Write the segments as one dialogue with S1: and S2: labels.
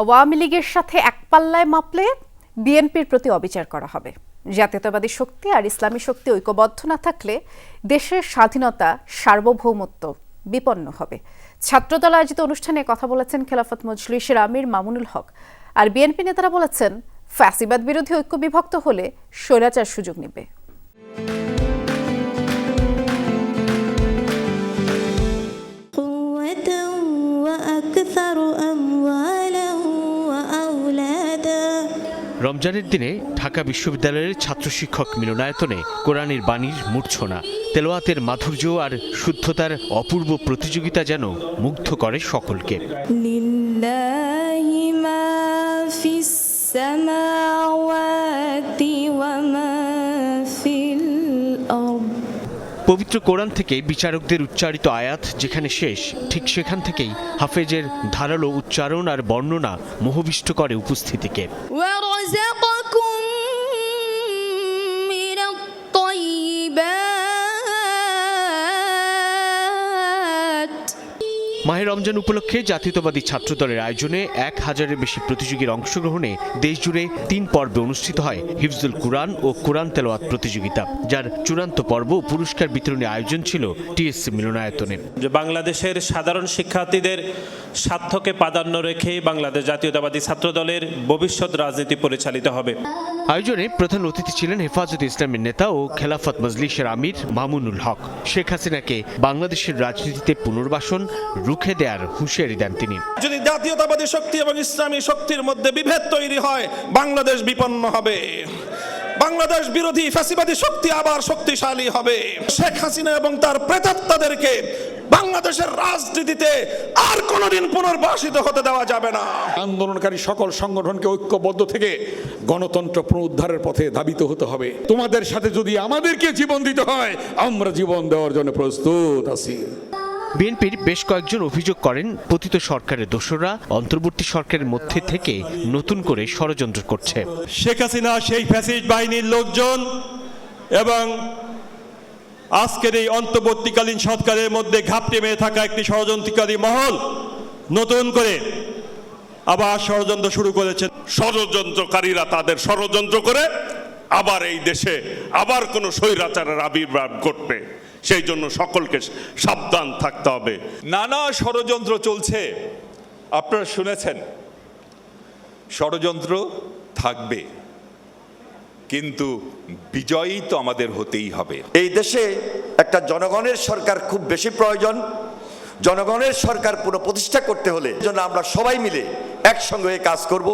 S1: আওয়ামী লীগের সাথে এক পাল্লায় মাপলে বিএনপির প্রতি অবিচার করা হবে। জাতীয়তাবাদী শক্তি আর ইসলামী শক্তি ঐক্যবদ্ধ না থাকলে দেশের স্বাধীনতা, সার্বভৌমত্ব বিপন্ন হবে। ছাত্রদল আয়োজিত অনুষ্ঠানে কথা বলেছেন খেলাফত মজলিসের আমির মামুনুল হক। আর বিএনপি নেতারা বলেছেন, ফ্যাসিবাদ বিরোধী ঐক্য বিভক্ত হলে স্বৈরাচার সুযোগ নেবে।
S2: রমজানের দিনে ঢাকা বিশ্ববিদ্যালয়ের ছাত্র শিক্ষক মিলনায়তনে কোরআনের বাণীর মূর্ছনা তেলোয়াতের মাধুর্য আর শুদ্ধতার অপূর্ব প্রতিযোগিতা যেন মুগ্ধ করে সকলকে। পবিত্র কোরআন থেকে বিচারকদের উচ্চারিত আয়াত যেখানে শেষ ঠিক সেখান থেকেই হাফেজের ধারালো উচ্চারণ আর বর্ণনা মোহবিষ্ট করে উপস্থিতিকে। মাহে রমজান উপলক্ষে জাতীয়তাবাদী ছাত্রদলের আয়োজনে এক হাজারের বেশি প্রতিযোগীর অংশগ্রহণে দেশজুড়ে তিন পর্বে অনুষ্ঠিত হয় হিফজুল কুরআন ও কোরআন তেলাওয়াত প্রতিযোগিতা, যার চূড়ান্ত পর্ব পুরস্কার বিতরণী আয়োজন ছিল টিএসসি মিলনায়তনে।
S3: বাংলাদেশের সাধারণ শিক্ষার্থীদের স্বার্থকে প্রাধান্য রেখে বাংলাদেশ জাতীয়তাবাদী ছাত্রদলের ভবিষ্যৎ রাজনীতি পরিচালিত হবে।
S2: আয়োজনে প্রধান অতিথি ছিলেন হেফাজত ইসলামের নেতা ও খেলাফত মজলিসের আমির মামুনুল হক। শেখ হাসিনাকে বাংলাদেশের রাজনীতিতে পুনর্বাসন, রুখে দেওয়ার হুঁশিয়ারি দেন তিনি।
S4: যদি জাতীয়তাবাদী শক্তি এবং ইসলামী শক্তির মধ্যে বিভেদ তৈরি হয়, বাংলাদেশ বিপন্ন হবে। বাংলাদেশ বিরোধী ফ্যাসিবাদী শক্তি আবার শক্তিশালী হবে। শেখ হাসিনা এবং তার প্রেতাত্মাদেরকে বাংলাদেশের রাজনীতিতে আর কোনোদিন পুনর্বাসিত হতে দেওয়া যাবে না।
S5: আন্দোলনকারী সকল সংগঠনকে ঐক্যবদ্ধ থেকে গণতন্ত্র পুনরুদ্ধারের পথে ধাবিত হতে হবে। তোমাদের সাথে যদি আমাদেরকে জীবন দিতে হয় আমরা জীবন দেওয়ার জন্য প্রস্তুত আছি।
S2: বিএনপির বেশ কয়েকজন অভিযোগ করেন পতিত সরকারের দোসররা অন্তর্বর্তী সরকারের মধ্যে থেকে নতুন করে ষড়যন্ত্র করছে।
S6: শেখ হাসিনা সেই ফ্যাসিস্ট বাহিনীর লোকজন এবং আজকের এই অন্তর্বর্তীকালীন সরকারের মধ্যে ঘাপটে মেয়ে থাকা একটি ষড়যন্ত্রকারী মহল নতুন করে আবার ষড়যন্ত্র শুরু করেছে।
S4: ষড়যন্ত্রকারীরা তাদের ষড়যন্ত্র করে আবার এই দেশে আবার কোনো স্বৈরাচারের আবির্ভাব ঘটবে। সেই জন্য সকলকে সাবধান থাকতে হবে।
S7: নানা ষড়যন্ত্র চলছে। আপনারা শুনেছেন ষড়যন্ত্র থাকবে। কিন্তু বিজয়ী তো আমাদের হতেই হবে।
S8: এই দেশে একটা জনগণের সরকার খুব বেশি প্রয়োজন। জনগণের সরকার পুনঃপ্রতিষ্ঠা করতে হলে জন্য আমরা সবাই মিলে একসঙ্গে কাজ করব।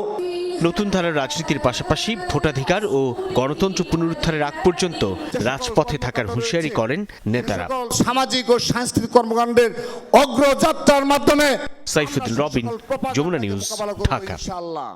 S2: নতুন ধারার রাজনীতির পাশাপাশি ভোটাধিকার ও গণতন্ত্র পুনরুদ্ধারের আগ পর্যন্ত রাজপথে থাকার হুঁশিয়ারি করেন নেতারা।
S9: সামাজিক ও সাংস্কৃতিক কর্মকাণ্ডের অগ্রযাত্রার মাধ্যমে
S2: সাইফুদ্দিন রবিন যমুনা নিউজ ঢাকা।
S9: ইনশাআল্লাহ।